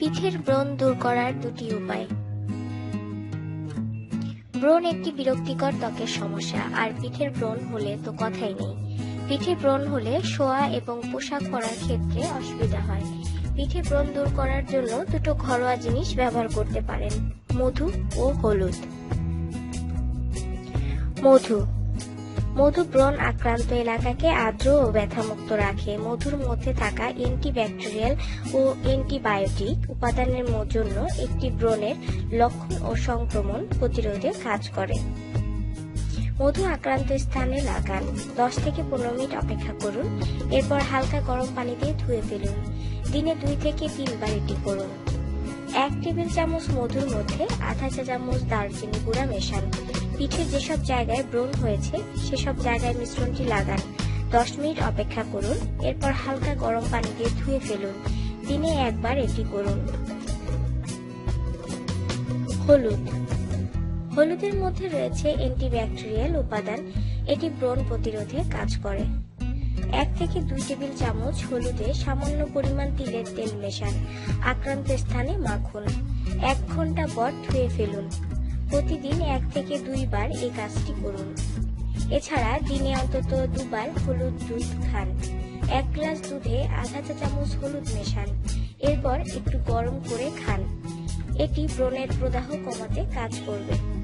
পিঠের ব্রণ দূর করার দুটি উপায়। ব্রণ একটি বিরক্তিকর ত্বকের সমস্যা, আর পিঠের ব্রণ হলে তো কথাই নেই। পিঠে ব্রণ হলে শোয়া এবং পোশাক পরার ক্ষেত্রে অসুবিধা হয়। পিঠে ব্রণ দূর করার জন্য দুটো ঘরোয়া জিনিস ব্যবহার করতে পারেন, মধু ও হলুদ। মধু মধু ব্রণ আক্রান্ত এলাকাকে আর্দ্র ও ব্যথামুক্ত রাখে। মধুর মধ্যে থাকা অ্যান্টিব্যাকটেরিয়াল ও অ্যান্টিবায়োটিক উপাদানের জন্য একটি ব্রণের লক্ষণ ও সংক্রমণ প্রতিরোধে কাজ করে। মধু আক্রান্ত স্থানে লাগান দশ থেকে পনেরো মিনিট অপেক্ষা করুন, এরপর হালকা গরম পানি দিয়ে ধুয়ে ফেলুন। দিনে দুই থেকে তিনবার এটি করুন। এক টেবিল চামচ মধুর মধ্যে আধা চা চামচ দারচিনি গুঁড়া মেশান। পিঠে যেসব জায়গায় ব্রণ হয়েছে, সেসব জায়গায় মিশ্রণটি লাগান। দশ মিনিট অপেক্ষা করুন, এরপর হালকা গরম পানি দিয়ে ধুয়ে ফেলুন। দিনে একবার এটি করুন। হলুদ। হলুদের মধ্যে রয়েছে অ্যান্টিব্যাকটেরিয়াল উপাদান। এটি ব্রণ প্রতিরোধে কাজ করে। এক থেকে দুই টেবিল চামচ হলুদে সামান্য পরিমাণ তিলের তেল মেশান। আক্রান্ত স্থানে মাখুন। এক ঘণ্টা পর ধুয়ে ফেলুন। প্রতিদিন এক থেকে দুইবার এই কাজটি করুন। এছাড়া দিনে অন্তত দুবার হলুদ দুধ খান। এক গ্লাস দুধে আধা চা চামচ হলুদ মেশান। এরপর একটু গরম করে খান। এটি ব্রণের প্রদাহ কমাতে কাজ করবে।